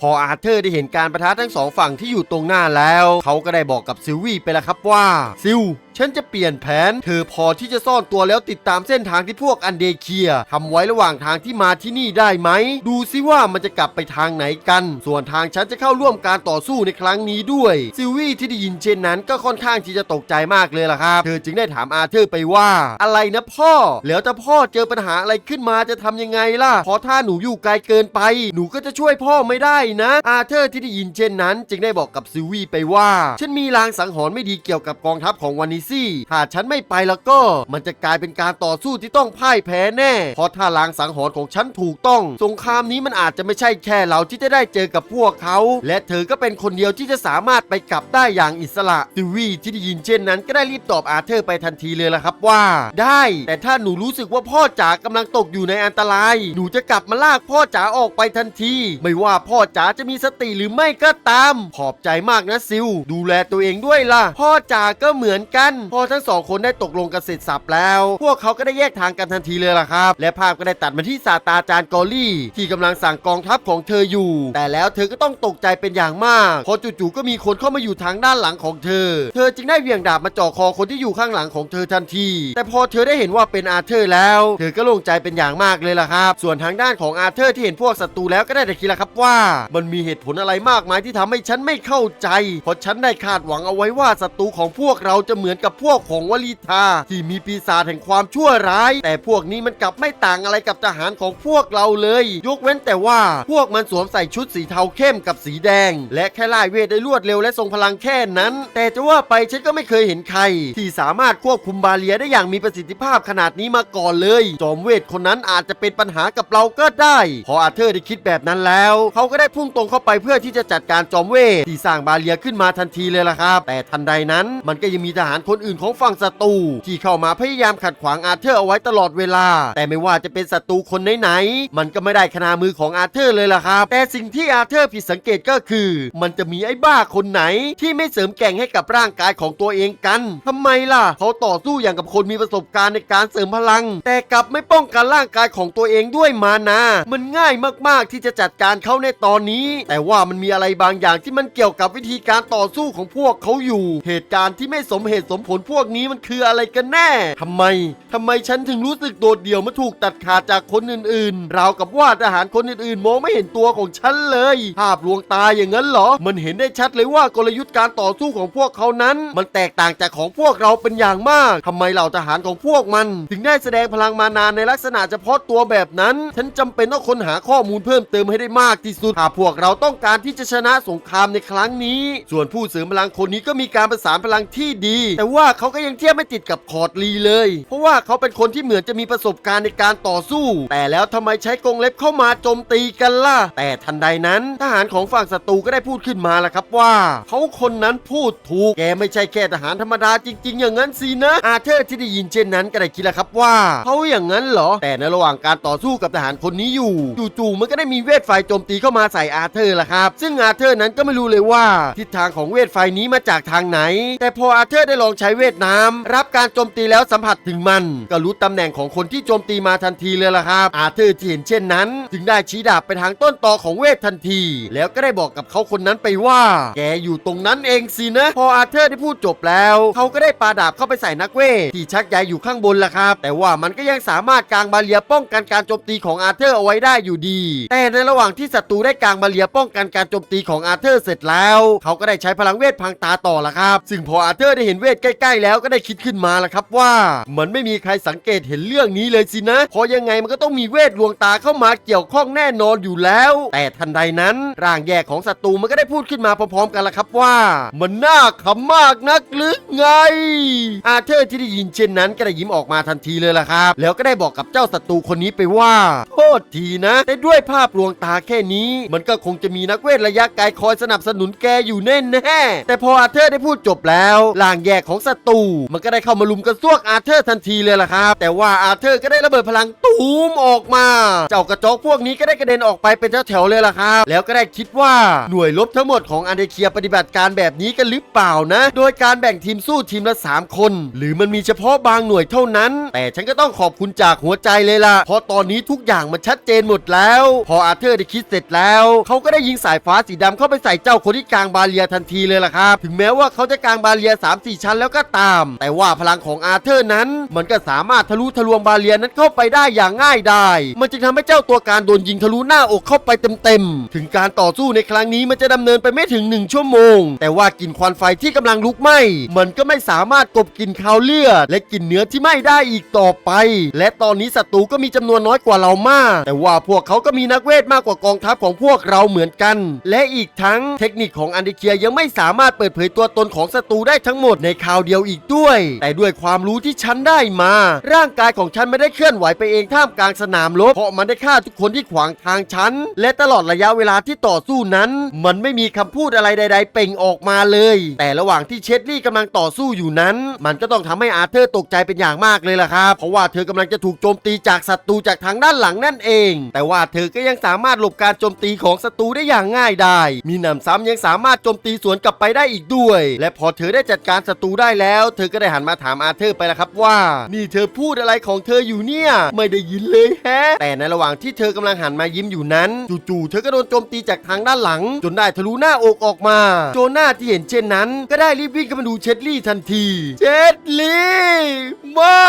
พออาร์เธอร์ได้เห็นการประทะทั้งสองฝั่งที่อยู่ตรงหน้าแล้ว เขาก็ได้บอกกับซิลวี่ไปแล้วครับว่าซิล ฉันจะเปลี่ยนแผน เธอพอที่จะซ่อนตัวแล้วติดตามเส้นทางที่พวกอันเดเคียทำไว้ระหว่างทางที่มาที่นี่ได้ไหม ดูซิว่ามันจะกลับไปทางไหนกัน ส่วนทางฉันจะเข้าร่วมการต่อสู้ในครั้งนี้ด้วย ซิลวี่ที่ได้ยินเช่นนั้นก็ค่อนข้างที่จะตกใจมากเลยล่ะครับ เธอจึงได้ถามอาเธอร์ไปว่า อะไรนะพ่อ แล้วถ้าพ่อเจอปัญหาอะไรขึ้นมาจะทำยังไงล่ะ เพราะถ้าหนูอยู่ไกลเกินไป หนูก็จะช่วยพ่อไม่ได้นะ อาเธอร์ที่ได้ยินเช่นนั้น จึงได้บอกกับซิลวี่ไปว่า ฉันมีลางสังหรณ์ไม่ดีเกี่ยวกับกองทัพของวานิซี่ถ้าฉันไม่ไปแล้วก็ มันจะกลายเป็นการต่อสู้ที่ต้องพ่ายแพ้แน่ เพราะถ้าลางสังหรณ์ของฉันถูกต้อง สงครามนี้มันอาจจะไม่ใช่แค่เราที่จะได้เจอกับพวกเขา และเธอก็เป็นคนเดียวที่จะสามารถไปกลับได้อย่างอิสระซิวี่ที่ได้ยินเช่นนั้น ก็ได้รีบตอบอาร์เธอร์ไปทันทีเลยละครับว่า ได้ แต่ถ้าหนูรู้สึกว่าพ่อจ๋ากำลังตกอยู่ในอันตราย หนูจะกลับมาลากพ่อจ๋าออกไปทันที ไม่ว่าพ่อจ๋าจะมีสติหรือไม่ก็ตาม ขอบใจมากนะซิล ดูแลตัวเองด้วยล่ะ พ่อจ๋าก็เหมือนกันพอทั้งสองคนได้ตกลงกันเสร็จสับแล้ว พวกเขาก็ได้แยกทางกันทันทีเลยล่ะครับ และภาพก็ได้ตัดมาที่ศาตาจารย์กอลี่ ที่กำลังสั่งกองทัพของเธออยู่ แต่แล้วเธอก็ต้องตกใจเป็นอย่างมากเพราะจู่ๆก็มีคนเข้ามาอยู่ทางด้านหลังของเธอ เธอจึงได้เวียงดาบมาจ่อคอคนที่อยู่ข้างหลังของเธอทันที แต่พอเธอได้เห็นว่าเป็นอาร์เธอร์แล้ว เธอก็โล่งใจเป็นอย่างมากเลยล่ะครับ ส่วนทางด้านของอาร์เธอร์ที่เห็นพวกศัตรูแล้วก็ได้แต่คิดละครับว่า มันมีเหตุผลอะไรมากมายที่ทำให้ฉันไม่เข้าใจ เพราะฉันได้คาดหวังเอาไว้ว่าศัตรูของพวกเราจะเหมือนกับับพวกของวลีทาที่มีปีศาจแห่งความชั่วร้าย แต่พวกนี้มันกลับไม่ต่างอะไรกับทหารของพวกเราเลย ยกเว้นแต่ว่าพวกมันสวมใส่ชุดสีเทาเข้มกับสีแดง และแค่ไล่เวทได้รวดเร็วและทรงพลังแค่นั้น แต่จะว่าไปฉันก็ไม่เคยเห็นใคร ที่สามารถควบคุมบาเลียได้อย่างมีประสิทธิภาพขนาดนี้มาก่อนเลย จอมเวทคนนั้นอาจจะเป็นปัญหากับเราก็ได้ พออาเธอร์ได้คิดแบบนั้นแล้ว เขาก็ได้พุ่งตรงเข้าไปเพื่อที่จะจัดการจอมเวทที่สร้างบาเลียขึ้นมาทันทีเลยล่ะครับ แต่ทันใดนั้นมันก็ยังมีทหารคนนอื่นของฝั่งศัตรูที่เข้ามาพยายามขัดขวางอาเธอร์เอาไว้ตลอดเวลา แต่ไม่ว่าจะเป็นศัตรูคนไหนๆมันก็ไม่ได้ขนามือของอาเธอร์เลยล่ะครับ แต่สิ่งที่อาเธอร์ผิดสังเกตก็คือ มันจะมีไอ้บ้าคนไหน ที่ไม่เสริมแก่งให้กับร่างกายของตัวเองกันทำไมล่ะ เขาต่อสู้อย่างกับคนมีประสบการณ์ในการเสริมพลัง แต่กลับไม่ป้องกันร่างกายของตัวเองด้วยมานามันง่ายมากๆที่จะจัดการเขาในตอนนี้ แต่ว่ามันมีอะไรบางอย่างที่มันเกี่ยวกับวิธีการต่อสู้ของพวกเขาอยู่ เหตุการณ์ที่ไม่สมเหตุสมผลพวกนี้มันคืออะไรกันแน่ทำไมทำไมฉันถึงรู้สึกโดดเดี่ยวเมื่อถูกตัดขาดจากคนอื่นๆราวกับว่าทหารคนอื่นๆมองไม่เห็นตัวของฉันเลย ภาพลวงตาอย่างนั้นเหรอ มันเห็นได้ชัดเลยว่ากลยุทธ์การต่อสู้ของพวกเขานั้น มันแตกต่างจากของพวกเราเป็นอย่างมากทำไมเหล่าทหารของพวกมัน ถึงได้แสดงพลังมานานในลักษณะเฉพาะตัวแบบนั้น ฉันจำเป็นต้องค้นหาข้อมูลเพิ่มเติมให้ได้มากที่สุดถ้าพวกเราต้องการที่จะชนะสงครามในครั้งนี้ ส่วนผู้เสริมพลังคนนี้ก็มีการประสานพลังที่ดีแต่ว่าเขาก็ยังเทียบไม่ติดกับคอร์ดลีเลย เพราะว่าเขาเป็นคนที่เหมือนจะมีประสบการณ์ในการต่อสู้ แต่แล้วทำไมใช้กรงเล็บเข้ามาโจมตีกันล่ะ แต่ทันใดนั้น ทหารของฝั่งศัตรูก็ได้พูดขึ้นมาแล้วครับว่า เขาคนนั้นพูดถูก แกไม่ใช่แค่ทหารธรรมดาจริง ๆ อย่างนั้นสินะ อาเธอร์ที่ได้ยินเช่นนั้นก็ได้คิดแล้วครับว่าเขาอย่างนั้นเหรอ แต่ในระหว่างการต่อสู้กับทหารคนนี้อยู่ จู่ๆมันก็ได้มีเวทไฟโจมตีเข้ามาใส่อาเธอร์ล่ะครับ ซึ่งอาเธอร์นั้นก็ไม่รู้เลยว่าทิศทางของเวทไฟนี้มาจากทางไหน แต่พออาเธอร์ได้ลองใช้เวทน้ำรับการโจมตีแล้วสัมผัสถึงมัน ก็รู้ตำแหน่งของคนที่โจมตีมาทันทีเลยล่ะครับ อาเธอร์ที่เห็นเช่นนั้น จึงได้ชี้ดาบไปทางต้นตอของเวททันที แล้วก็ได้บอกกับเขาคนนั้นไปว่า แกอยู่ตรงนั้นเองสินะ พออาเธอร์ได้พูดจบแล้ว เขาก็ได้ปาดาบเข้าไปใส่นักเวทที่ชักใยอยู่ข้างบนล่ะครับ แต่ว่ามันก็ยังสามารถกางบาเรียป้องกันการโจมตีของอาเธอร์เอาไว้ได้อยู่ดี แต่ในระหว่างที่ศัตรูได้กางบาเรียป้องกันการโจมตีของอาเธอร์เสร็จแล้ว เขาก็ได้ใช้พลังเวทพังตาต่อละครับ ซึ่งพออาเธอร์ได้เห็นเวทใกล้ ๆ แล้วก็ได้คิดขึ้นมาละครับว่า มันไม่มีใครสังเกตเห็นเรื่องนี้เลยสินะ เพราะยังไงมันก็ต้องมีเวทลวงตาเข้ามาเกี่ยวข้องแน่นอนอยู่แล้ว แต่ทันใดนั้นร่างแยกของศัตรูมันก็ได้พูดขึ้นมาพร้อมๆกันละครับว่า มันน่าขำมากนักหรือไง อาเธอร์ที่ได้ยินเช่นนั้นก็ได้ยิ้มออกมาทันทีเลยล่ะครับ แล้วก็ได้บอกกับเจ้าศัตรูคนนี้ไปว่าโทษทีนะ แต่ด้วยภาพลวงตาแค่นี้ มันก็คงจะมีนักเวทระยะไกลคอยสนับสนุนแกอยู่แน่ๆแต่พออาเธอร์ได้พูดจบแล้วร่างแยกของของศัตรูมันก็ได้เข้ามาลุมกระซวกอาเธอร์ทันทีเลยล่ะครับ แต่ว่าอาเธอร์ก็ได้ระเบิดพลังตูมออกมา เจ้ากระจอกพวกนี้ก็ได้กระเด็นออกไปเป็นแถวๆเลยล่ะครับ แล้วก็ได้คิดว่าหน่วยรบทั้งหมดของอันเดเคียปฏิบัติการแบบนี้กันหรือเปล่านะ โดยการแบ่งทีมสู้ทีมละ 3 คน หรือมันมีเฉพาะบางหน่วยเท่านั้น แต่ฉันก็ต้องขอบคุณจากหัวใจเลยล่ะ เพราะตอนนี้ทุกอย่างมันชัดเจนหมดแล้ว พออาเธอร์ได้คิดเสร็จแล้ว เขาก็ได้ยิงสายฟ้าสีดำเข้าไปใส่เจ้าคนที่กลางบาเรียทันทีเลยล่ะครับ ถึงแม้ว่าเขาจะกลางบาเรีย3-4ชั้นแล้วแล้วก็ตาม แต่ว่าพลังของอาเธอร์นั้น มันก็สามารถทะลุทะลวงบาเรียนั้นเข้าไปได้อย่างง่ายดายมันจึงทำให้เจ้าตัวการโดนยิงทะลุหน้าอกเข้าไปเต็มๆ ถึงการต่อสู้ในครั้งนี้มันจะดำเนินไปไม่ถึง 1 ชั่วโมง แต่ว่ากลิ่นควันไฟที่กำลังลุกไหม้มันก็ไม่สามารถกบกลิ่นคาวเลือด และกลิ่นเนื้อที่ไหม้ได้อีกต่อไป และตอนนี้ศัตรูก็มีจำนวนน้อยกว่าเรามาก แต่ว่าพวกเขาก็มีนักเวทมากกว่ากองทัพของพวกเราเหมือนกัน และอีกทั้งเทคนิคของอันเดเคียยังไม่สามารถเปิดเผยตัวตนของศัตรูได้ทั้งหมดในคราวเดียวอีกด้วย แต่ด้วยความรู้ที่ฉันได้มา ร่างกายของฉันไม่ได้เคลื่อนไหวไปเองท่ามกลางสนามรบเพราะมันได้ฆ่าทุกคนที่ขวางทางฉัน และตลอดระยะเวลาที่ต่อสู้นั้น มันไม่มีคำพูดอะไรใด ๆ เป่งออกมาเลย แต่ระหว่างที่เชดลี่กำลังต่อสู้อยู่นั้น มันก็ต้องทำให้อาเธอร์ตกใจเป็นอย่างมากเลยล่ะครับเพราะว่าเธอกำลังจะถูกโจมตีจากศัตรูจากทางด้านหลังนั่นเอง แต่ว่าเธอก็ยังสามารถหลบการโจมตีของศัตรูได้อย่างง่ายได้ มีหนำซ้ำยังสามารถโจมตีสวนกลับไปได้อีกด้วย และพอเธอได้จัดการศัตรูได้ได้แล้ว เธอก็ได้หันมาถามอาร์เธอร์ไปแล้วครับว่า นี่เธอพูดอะไรของเธออยู่เนี่ย ไม่ได้ยินเลยแฮะ แต่ในระหว่างที่เธอกำลังหันมายิ้มอยู่นั้น จู่ๆเธอก็โดนโจมตีจากทางด้านหลัง จนได้ทะลุหน้าอกออกมา โจนาที่เห็นเช่นนั้น ก็ได้รีบวิ่งเข้ามาดูเชดลี่ทันที เชดลี่ไม่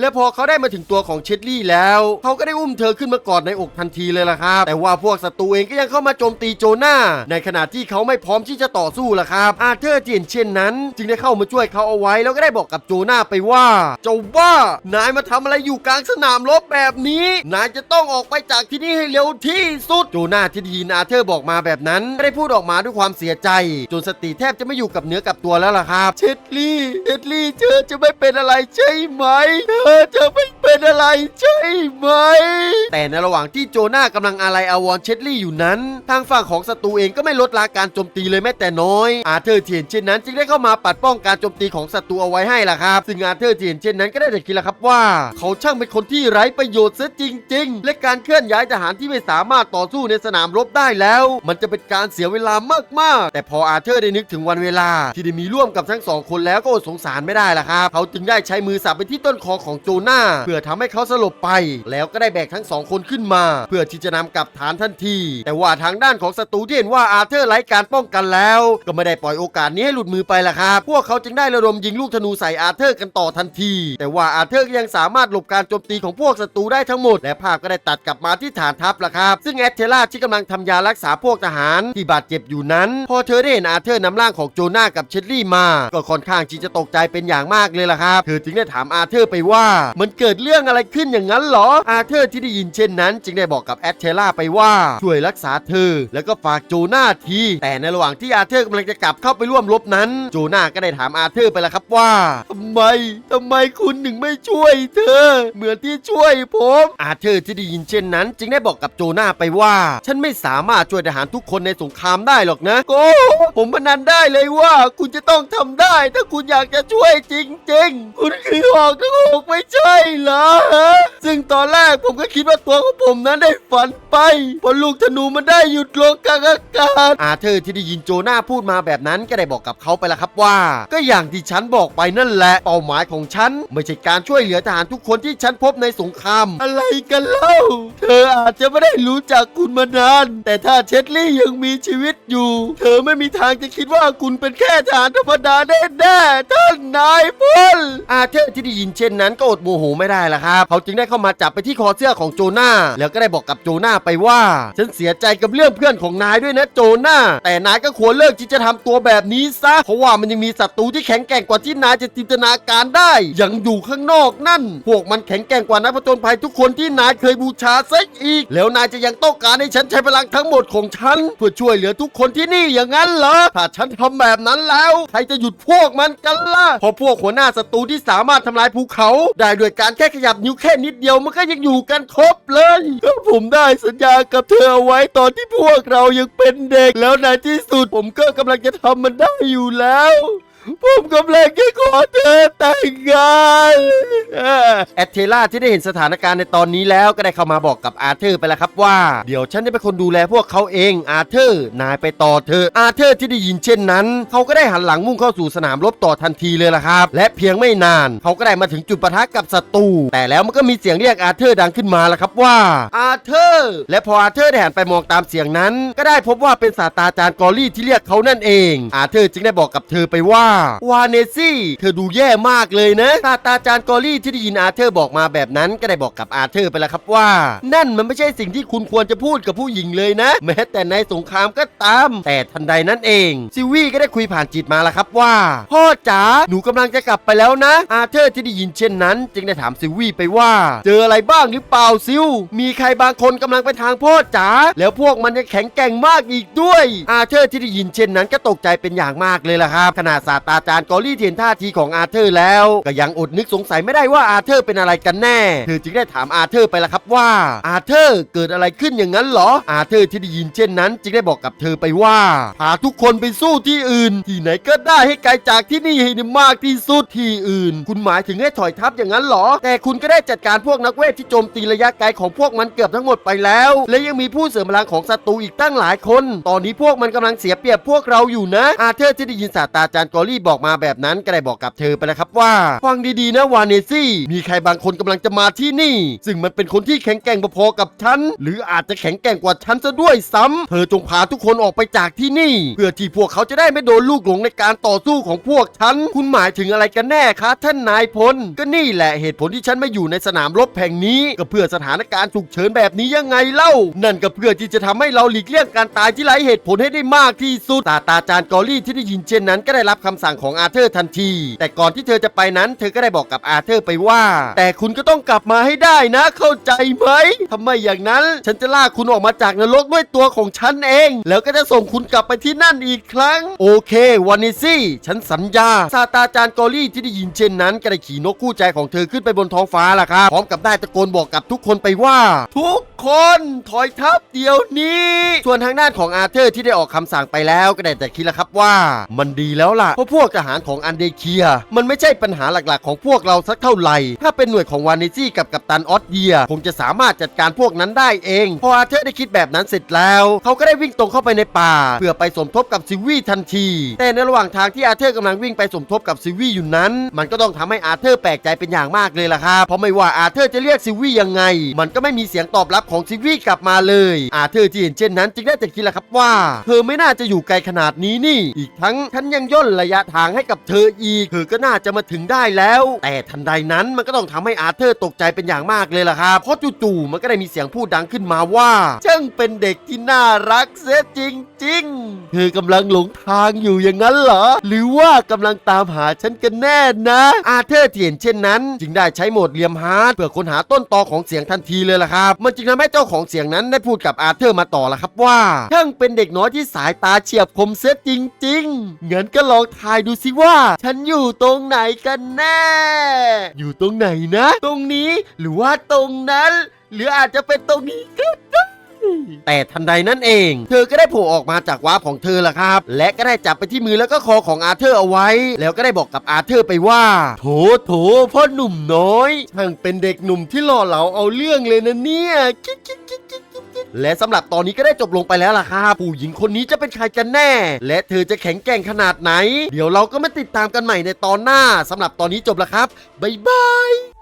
และพอเขาได้มาถึงตัวของเชดลี่แล้ว เขาก็ได้อุ้มเธอขึ้นมากอดในอกทันทีเลยล่ะครับ แต่ว่าพวกศัตรูเองก็ยังเข้ามาโจมตีโจนาในขณะที่เขาไม่พร้อมที่จะต่อสู้ล่ะครับ อาเธอร์ที่เห็นเชนนั้น จึงได้เข้ามาช่วยเขาเอาไว้แล้วก็ได้บอกกับโจนาไปว่า เจ้าบ้านายมาทำอะไรอยู่กลางสนามรบแบบนี้ นายจะต้องออกไปจากที่นี่ให้เร็วที่สุดโจนาที่ได้ยินอาเธอร์บอกมาแบบนั้นได้พูดออกมาด้วยความเสียใจ จนสติแทบจะไม่อยู่กับเนื้อกับตัวแล้วล่ะครับ เชดลี่เชดลี่เธอจะไม่เป็นอะไรใช่ไหมเธอจะไม่เป็นอะไรใช่ไหม แต่ในระหว่างที่โจนากำลังอาลัยอาวรณ์เชดลี่อยู่นั้น ทางฝั่งของศัตรูเองก็ไม่ลดละการโจมตีเลยแม้แต่น้อย อาเธอร์เทียนเช่นนั้นจึงได้เข้ามาปัดป้องการโจมตีของศัตรูเอาไว้ให้ล่ะครับซึ่งอาเธอร์เทียนเช่นนั้นก็ได้แต่คิดละครับว่า เขาช่างเป็นคนที่ไร้ประโยชน์เสียจริง ๆ และการเคลื่อนย้ายทหารที่ไม่สามารถต่อสู้ในสนามรบได้แล้ว มันจะเป็นการเสียเวลามากๆ แต่พออาเธอร์ได้นึกถึงวันเวลา ที่ได้มีร่วมกับทั้งสองคนแล้วก็อดสงสารไม่ได้ล่ะครับ เขาจึงได้ใช้มือสับไปที่ต้นคอของโจนาเพื่อทำให้เขาสลบไป แล้วก็ได้แบกทั้งสองคนขึ้นมา เพื่อที่จะนำกลับฐานทันที แต่ว่าทางด้านของศัตรูที่เห็นว่าอาเธอร์ไร้การป้องกันแล้ว ก็ไม่ได้ปล่อยโอกาสนี้ให้หลุดมือไปล่ะครับ พวกเขาจึงได้ระดมยิงลูกธนูใส่อาเธอร์กันต่อทันที แต่ว่าอาเธอร์ยังสามารถหลบการโจมตีของพวกศัตรูได้ทั้งหมด และภาพก็ได้ตัดกลับมาที่ฐานทัพล่ะครับ ซึ่งแอตเทล่าที่กำลังทำยารักษาพวกทหารที่บาดเจ็บอยู่นั้น พอเธอได้เห็นอาเธอร์นำร่างของโจนากับเชดลี่มา ก็ค่อนข้างที่จะตกใจเป็นอย่างมากเลยล่ะครับ เธอจึงได้ถามอาเธอร์ไปว่า มันเกิดเรื่องอะไรขึ้นอย่างนั้นหรอ อาเธอร์ที่ได้ยินเช่นนั้น จึงได้บอกกับแอตเทล่าไปว่าช่วยรักษาเธอ แล้วก็ฝากโจนาที แต่ในระหว่างที่อาเธอร์กำลังจะกลับเข้าไปร่วมรบนั้นโจนาก็ได้ถามอาเธอร์ไปแล้วครับว่าทำไมทำไมคุณถึงไม่ช่วยเธอ เหมือนที่ช่วยผม อาเธอร์ที่ได้ยินเช่นนั้น จึงได้บอกกับโจนาไปว่า ฉันไม่สามารถช่วยทหารทุกคนในสงครามได้หรอกนะโก้ผมพนันได้เลยว่า คุณจะต้องทำได้ ถ้าคุณอยากจะช่วยจริง ๆ คุณคือหอกทั้งหกไม่ใช่เหรอซึ่งตอนแรกผมก็คิดว่าตัวของผมนั้นได้ฝันไปเพราะลูกธนูมันได้หยุดลงกลางอากาศอาเธอร์ที่ได้ยินโจนาพูดมาแบบนั้นก็ได้บอกกับเขาไปแล้วครับว่า ก็อย่างที่ฉันบอกไปนั่นแหละเป้าหมายของฉัน ไม่ใช่การช่วยเหลือทหารทุกคนที่ฉันพบในสงครามอะไรกันเล่า เธออาจจะไม่ได้รู้จักคุณมานาน แต่ถ้าเชดลี่ยังมีชีวิตอยู่ เธอไม่มีทางจะคิดว่าคุณเป็นแค่ทหารธรรมดาแน่ๆท่านนายพลอาเธอร์ที่ได้ยินเช่นนั้นก็อดโมโหไม่ได้ละครับ เขาจึงได้เข้ามาจับไปที่คอเสื้อของโจนาแล้วก็ได้บอกกับโจนาไปว่าฉันเสียใจกับเรื่องเพื่อนของนายด้วยนะโจนาแต่นายก็ควรเลิกที่จะทำตัวแบบนี้ซะเพราะว่ามันยังมีศัตรูที่แข็งแกร่งกว่าที่นายจะจินตนาการได้ ยังอยู่ข้างนอกนั่น พวกมันแข็งแกร่งกว่านักผจญภัยทุกคนที่นายเคยบูชาซะอีก แล้วนายจะยังต้องการให้ฉันใช้พลังทั้งหมดของฉัน เพื่อช่วยเหลือทุกคนที่นี่อย่างนั้นเหรอ ถ้าฉันทำแบบนั้นแล้ว ใครจะหยุดพวกมันกันล่ะ เพราะพวกหัวหน้าศัตรูที่สามารถทำลายภูเขา ได้ด้วยการแค่ขยับนิ้วแค่นิดเดียวมันก็ยังอยู่กันครบเลยก็ผมได้สัญญากับเธอเอาไว้ตอนที่พวกเรายังเป็นเด็ก แล้วในที่สุดผมก็กำลังจะทำมันได้อยู่แล้ว ผมกำลังจะขอเธอแต่งงานแอดเทล่าที่ได้เห็นสถานการณ์ในตอนนี้แล้วก็ได้เข้ามาบอกกับอาเธอร์ไปแล้วครับว่า เดี๋ยวฉันจะเป็นคนดูแลพวกเขาเองอาเธอร์นายไปต่อเธอะอาเธอร์ที่ได้ยินเช่นนั้น เขาก็ได้หันหลังมุ่งเข้าสู่สนามรบต่อทันทีเลยล่ะครับ และเพียงไม่นาน เขาก็ได้มาถึงจุดปะทะกับศัตรูแต่แล้วมันก็มีเสียงเรียกอาเธอร์ดังขึ้นมาแล้วครับว่าอาเธอร์และพออาเธอร์ได้หันไปมองตามเสียงนั้น ก็ได้พบว่าเป็นศาสตราจารย์กอรี่ที่เรียกเขานั่นเอง อาเธอร์จึงได้บอกกับเธอไปว่าวาเนซี่ เธอดูแย่มากเลยนะศาสตราจารย์กอรี่ที่ได้ยินอาเธอร์บอกมาแบบนั้นก็ได้บอกกับอาเธอร์ไปแล้วครับว่า นั่นมันไม่ใช่สิ่งที่คุณควรจะพูดกับผู้หญิงเลยนะ แม้แต่ในสงครามก็ตาม แต่ทันใดนั้นเอง ซิวี่ก็ได้คุยผ่านจิตมาแล้วครับว่า พ่อจ๋าหนูกำลังจะกลับไปแล้วนะ อาเธอร์ที่ได้ยินเช่นนั้น จึงได้ถามซิวี่ไปว่า เจออะไรบ้างหรือเปล่าซิวมีใครบางคนกำลังไปทางพ่อจ๋าแล้วพวกมันยังแข็งแกร่งมากอีกด้วย อาเธอร์ที่ได้ยินเช่นนั้นก็ตกใจเป็นอย่างมากเลยล่ะครับขณะศาสตราจารย์กอรี่เห็นท่าทีของอาเธอร์แล้ว ก็ยังอดนึกสงสัยไม่ได้ว่าอาเธอร์เป็นอะไรกันแน่ เธอจึงได้ถามอาเธอร์ไปละครับว่า อาเธอร์เกิดอะไรขึ้นอย่างนั้นเหรอ อาเธอร์ที่ได้ยินเช่นนั้น จึงได้บอกกับเธอไปว่าพาทุกคนไปสู้ที่อื่น ที่ไหนก็ได้ให้ไกลจากที่นี่ให้มากที่สุดที่อื่น คุณหมายถึงให้ถอยทัพอย่างนั้นเหรอ แต่คุณก็ได้จัดการพวกนักเวทที่โจมตีระยะไกลของพวกมันเกือบทั้งหมดไปแล้ว และยังมีผู้เสริมพลังของศัตรูอีกตั้งหลายคน ตอนนี้พวกมันกำลังเสียเปรียบพวกเราอยู่นะ อาเธอร์ที่ได้ยินศาสตราจารย์กอรี่บอกมาแบบนั้นก็ได้บอกกับเธอไปแล้วครับว่า ฟังดีๆนะวาเนซี่มีใครบางคนกำลังจะมาที่นี่ ซึ่งมันเป็นคนที่แข็งแกร่งพอๆกับฉัน หรืออาจจะแข็งแกร่งกว่าฉันซะด้วยซ้ำเธอจงพาทุกคนออกไปจากที่นี่ เพื่อที่พวกเขาจะได้ไม่โดนลูกหลงในการต่อสู้ของพวกฉัน คุณหมายถึงอะไรกันแน่คะท่านนายพล ก็นี่แหละเหตุผลที่ฉันไม่อยู่ในสนามรบแห่งนี้ ก็เพื่อสถานการณ์ฉุกเฉินแบบนี้ยังไงเล่า นั่นก็เพื่อที่จะทำให้เราหลีกเลี่ยงการตายที่ไร้เหตุผลให้ได้มากที่สุดศาตาจารย์กอรี่ที่ได้ยินเช่นนั้นก็ได้รับคำสั่งของอาเธอร์ทันที แต่ก่อนที่เธอจะไปนั้นเธอก็ได้บอกกับอาเธอร์ไปว่า แต่คุณก็ต้องกลับมาให้ได้นะ เข้าใจไหมทำไมอย่างนั้น ฉันจะลากคุณออกมาจากนรกด้วยตัวของฉันเอง แล้วก็จะส่งคุณกลับไปที่นั่นอีกครั้ง โอเควานิซี่ฉันสัญญาศาตาจารย์กอรี่ที่ได้ยินเช่นนั้นก็ได้ขี่นกคู่ใจของเธอขึ้นไปบนท้องฟ้าล่ะครับพร้อมกับได้ตะโกนบอกกับทุกคนไปว่า ทุกคนถอยทัพเดี๋ยวนี้ ส่วนทางด้านของอาเธอร์ที่ได้ออกคำสั่งไปแล้วก็ได้แต่คิดล้วครับว่า มันดีแล้วล่ะเพราะพวกทหารของอันเดเคีย มันไม่ใช่ปัญหาหลักๆ ของพวกเราสักเท่าไหร่ ถ้าเป็นหน่วยของวานิซี่กับกัปตันออสเดียคงจะสามารถจัดการพวกนั้นได้เอง พออาเธอร์ได้คิดแบบนั้นเสร็จแล้ว เขาก็ได้วิ่งตรงเข้าไปในป่า เพื่อไปสมทบกับซิวี่ทันที แต่ในระหว่างทางที่อาเธอร์กำลังวิ่งไปสมทบกับซิวี่อยู่นั้น มันก็ต้องทำให้อาเธอร์แปลกใจเป็นอย่างมากเลยล่ะครับเพราะไม่ว่าอาเธอร์จะเรียกซิวี่ยังไง มันก็ไม่มีเสียงตอบรับของซิวี่กลับมาเลย อาเธอร์ที่เห็นเช่นนั้นจึงได้แต่คิดล่ะครับว่า เธอไม่น่าจะอยู่ไกลขนาดนี้นี่ อีกทั้งฉันยังย่นระยะทางให้กับเธออีกเธอก็น่าจะมาถึงได้แล้ว แต่ทันใดนั้นมันก็ต้องทำให้อาเธอร์ตกใจเป็นอย่างมากเลยล่ะครับเพราะจู่ๆมันก็ได้มีเสียงพูดดังขึ้นมาว่าช่างเป็นเด็กที่น่ารักเสียจริงๆเธอกำลังหลงทางอยู่อย่างนั้นเหรอ หรือว่ากำลังตามหาฉันกันแน่นะ อาเธอร์ที่เห็นเช่นนั้น จึงได้ใช้โหมดเลียมฮาร์ดเพื่อค้นหาต้นตอของเสียงทันทีเลยล่ะครับ มันจึงทำให้เจ้าของเสียงนั้นได้พูดกับอาเธอร์มาต่อละครับว่าช่างเป็นเด็กน้อยที่สายตาเฉียบคมเสียจริงๆงั้นก็ลองทายดูสิว่า ฉันอยู่ตรงไหนกันแน่ อยู่ตรงไหนนะ ตรงนี้หรือว่าตรงนั้น หรืออาจจะเป็นตรงนี้ก็ได้แต่ทันใดนั้นเอง เธอก็ได้โผล่ออกมาจากวาร์ปของเธอละครับ และก็ได้จับไปที่มือแล้วก็คอของอาเธอร์เอาไว้ แล้วก็ได้บอกกับอาเธอร์ไปว่า โถโถพ่อหนุ่มน้อยช่างเป็นเด็กหนุ่มที่หล่อเหลาเอาเรื่องเลยนะเนี่ยกิ๊กกิ๊กกิ๊กกิ๊กกิ๊กกิ๊ก และสำหรับตอนนี้ก็ได้จบลงไปแล้วล่ะครับผู้หญิงคนนี้จะเป็นใครกันแน่ และเธอจะแข็งแกร่งขนาดไหน เดี๋ยวเราก็มาติดตามกันใหม่ในตอนหน้าสำหรับตอนนี้จบแล้วครับบ๊ายบาย